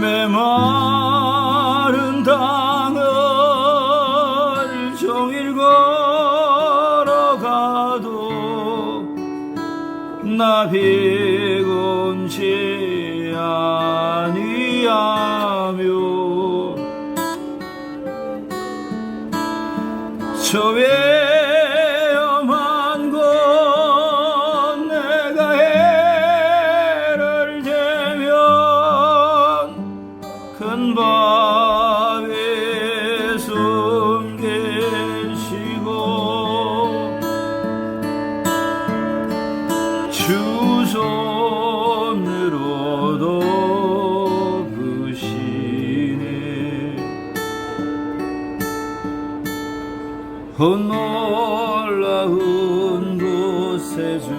메마른 땅을 종일 걸어가도 나 비곤지 아니하며 저 위에 놀라운 곳에 주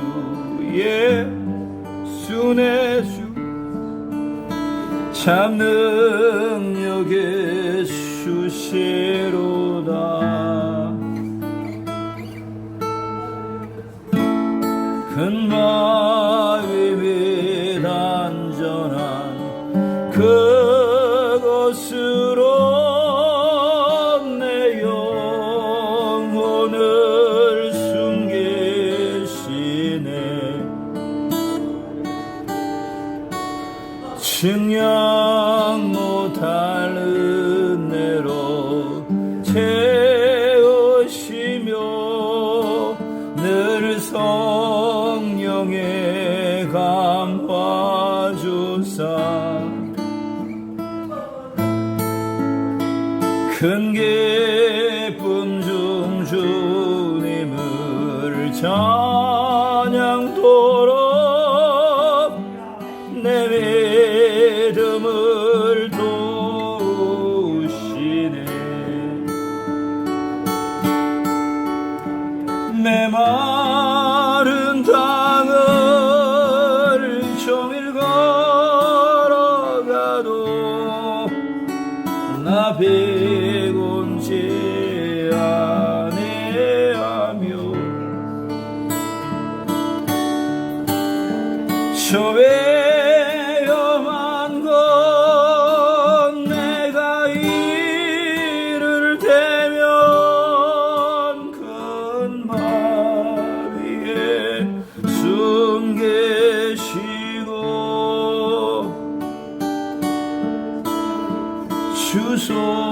예수의 주. 참 능력의 수시로다. 큰 마음이 단 증량 못할 은혜로 채우시며 늘 성령의 감화 주사. 큰 기쁨 중 주님을 찬양토록 내 마른 땅을 종일 걸어가도 나 비곤지 아니하며 저위 주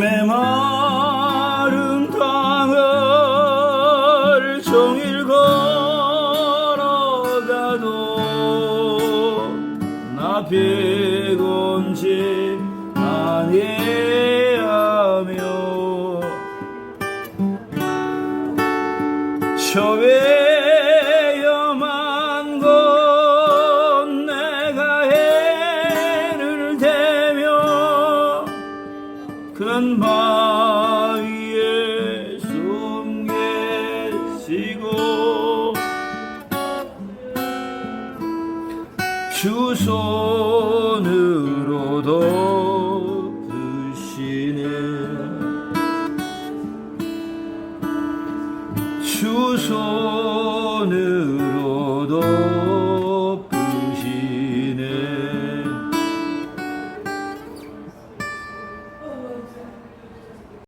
메마른 땅을 종일 걸어가도 나 비곤지 아니하며 저위 큰 바위에 숨 계시고 주 손으로도 드시네. 주 손으로도